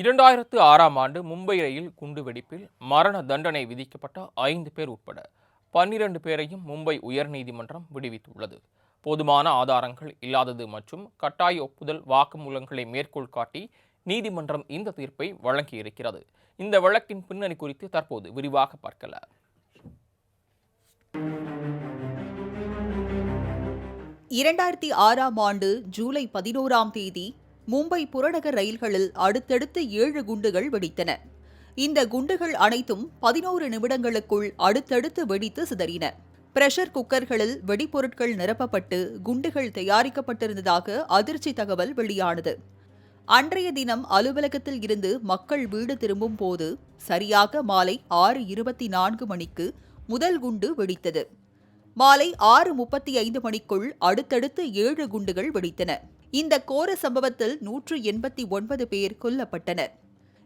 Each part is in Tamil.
இரண்டாயிரத்து ஆறாம் ஆண்டு மும்பை ரயில் குண்டுவெடிப்பில் மரண தண்டனை விதிக்கப்பட்ட ஐந்து பேர் உட்பட பன்னிரண்டு பேரையும் மும்பை உயர்நீதிமன்றம் விடுவித்துள்ளது. போதுமான ஆதாரங்கள் இல்லாதது மற்றும் கட்டாய ஒப்புதல் வாக்குமூலங்களை மேற்கோள் காட்டி நீதிமன்றம் இந்த தீர்ப்பை வழங்கியிருக்கிறது. இந்த வழக்கின் பின்னணி குறித்து தற்போது விரிவாக பார்க்கல. இரண்டாயிரத்தி ஆறாம் ஆண்டு ஜூலை பதினோராம் தேதி மும்பை புறநகர் ரயில்களில் அடுத்தடுத்து ஏழு குண்டுகள் வெடித்தன. இந்த குண்டுகள் அனைத்தும் பதினோரு நிமிடங்களுக்குள் அடுத்தடுத்து வெடித்து சிதறின. பிரஷர் குக்கர்களில் வெடிப்பொருட்கள் நிரப்பப்பட்டு குண்டுகள் தயாரிக்கப்பட்டிருந்ததாக அதிர்ச்சி தகவல் வெளியானது. அன்றைய தினம் அலுவலகத்தில் இருந்து மக்கள் வீடு திரும்பும் போது சரியாக மாலை ஆறு இருபத்தி நான்கு மணிக்கு முதல் குண்டு வெடித்தது. மாலை ஆறு முப்பத்தி ஐந்து மணிக்குள் அடுத்தடுத்து ஏழு குண்டுகள் வெடித்தன. இந்த கோர சம்பவத்தில் நூற்று எண்பத்தி ஒன்பது பேர் கொல்லப்பட்டனர்.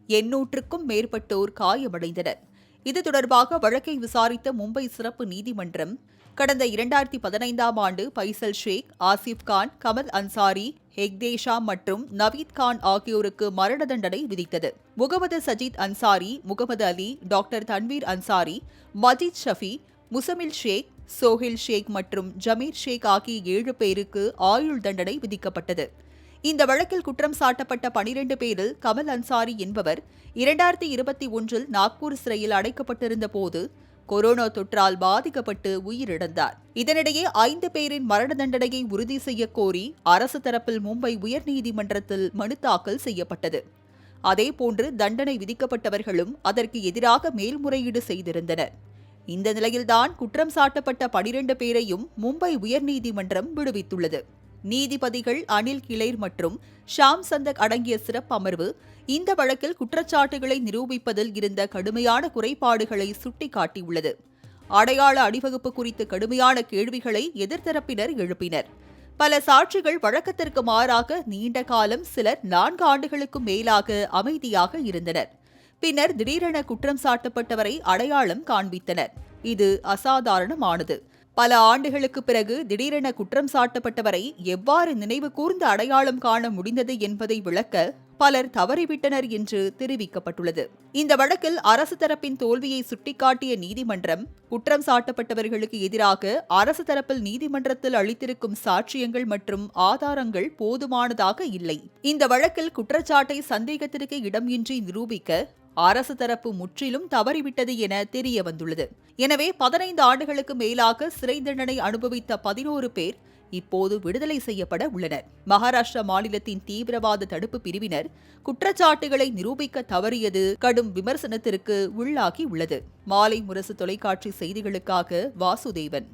எண்ணூற்றுக்கும் மேற்பட்டோர் காயமடைந்தனர். இது தொடர்பாக வழக்கை விசாரித்த மும்பை சிறப்பு நீதிமன்றம் கடந்த இரண்டாயிரத்தி பதினைந்தாம் ஆண்டு பைசல் ஷேக் ஆசிப் கான் கமல் அன்சாரி ஹெக்தேஷா மற்றும் நவீத் கான் ஆகியோருக்கு மரண தண்டனை விதித்தது. முகமது சஜித் அன்சாரி முகமது அலி டாக்டர் தன்வீர் அன்சாரி மஜித் ஷஃபி முசமில் ஷேக் சோஹில் ஷேக் மற்றும் ஜமீர் ஷேக் ஆகிய ஏழு பேருக்கு ஆயுள் தண்டனை விதிக்கப்பட்டது. இந்த வழக்கில் குற்றம் சாட்டப்பட்ட பனிரெண்டு பேரில் கமல் அன்சாரி என்பவர் இரண்டாயிரத்தி இருபத்தி ஒன்றில் நாக்பூர் சிறையில் அடைக்கப்பட்டிருந்த போது கொரோனா தொற்றால் பாதிக்கப்பட்டு உயிரிழந்தார். இதனிடையே ஐந்து பேரின் மரண தண்டனையை உறுதி செய்ய கோரி அரசு தரப்பில் மும்பை உயர்நீதிமன்றத்தில் மனு தாக்கல் செய்யப்பட்டது. அதேபோன்று தண்டனை விதிக்கப்பட்டவர்களும் அதற்கு எதிராக மேல்முறையீடு செய்திருந்தனர். இந்த நிலையில்தான் குற்றம் சாட்டப்பட்ட பனிரெண்டு பேரையும் மும்பை உயர்நீதிமன்றம் விடுவித்துள்ளது. நீதிபதிகள் அனில் கிளைர் மற்றும் ஷாம் சந்தக் அடங்கிய சிறப்பு அமர்வு இந்த வழக்கில் குற்றச்சாட்டுகளை நிரூபிப்பதில் இருந்த கடுமையான குறைபாடுகளை சுட்டிக்காட்டியுள்ளது. அடையாள அணிவகுப்பு குறித்து கடுமையான கேள்விகளை எதிர்த்தரப்பினர் எழுப்பினர். பல சாட்சிகள் வழக்கத்திற்கு மாறாக நீண்ட காலம் சிலர் நான்கு ஆண்டுகளுக்கும் மேலாக அமைதியாக இருந்தனர். பின்னர் திடீரென குற்றம் சாட்டப்பட்டவரை அடையாளம் காண்பித்தனர். இது அசாதாரணமானது. பல ஆண்டுகளுக்கு பிறகு திடீரென குற்றம் சாட்டப்பட்டவரை எவ்வாறு நினைவு கூர்ந்து அடையாளம் காண முடிந்தது என்பதை விளக்க பலர் தவறிவிட்டனர் என்று தெரிவிக்கப்பட்டுள்ளது. இந்த வழக்கில் அரசு தரப்பின் தோல்வியை சுட்டிக்காட்டிய நீதிமன்றம் குற்றம் சாட்டப்பட்டவர்களுக்கு எதிராக அரசு தரப்பில் நீதிமன்றத்தில் அளித்திருக்கும் சாட்சியங்கள் மற்றும் ஆதாரங்கள் போதுமானதாக இல்லை. இந்த வழக்கில் குற்றச்சாட்டை சந்தேகத்திற்கு இடமின்றி நிரூபிக்க அரசு தரப்பு முற்றிலும் தவறிவிட்டது என தெரிய வந்துள்ளது. எனவே பதினைந்து ஆண்டுகளுக்கு மேலாக சிறை தண்டனை அனுபவித்த பதினோரு பேர் இப்போது விடுதலை செய்யப்பட உள்ளனர். மகாராஷ்டிரா மாநிலத்தின் தீவிரவாத தடுப்பு பிரிவினர் குற்றச்சாட்டுகளை நிரூபிக்க தவறியது கடும் விமர்சனத்திற்கு உள்ளாகி உள்ளது மாலை முரசு தொலைக்காட்சி செய்திகளுக்காக வாசுதேவன்.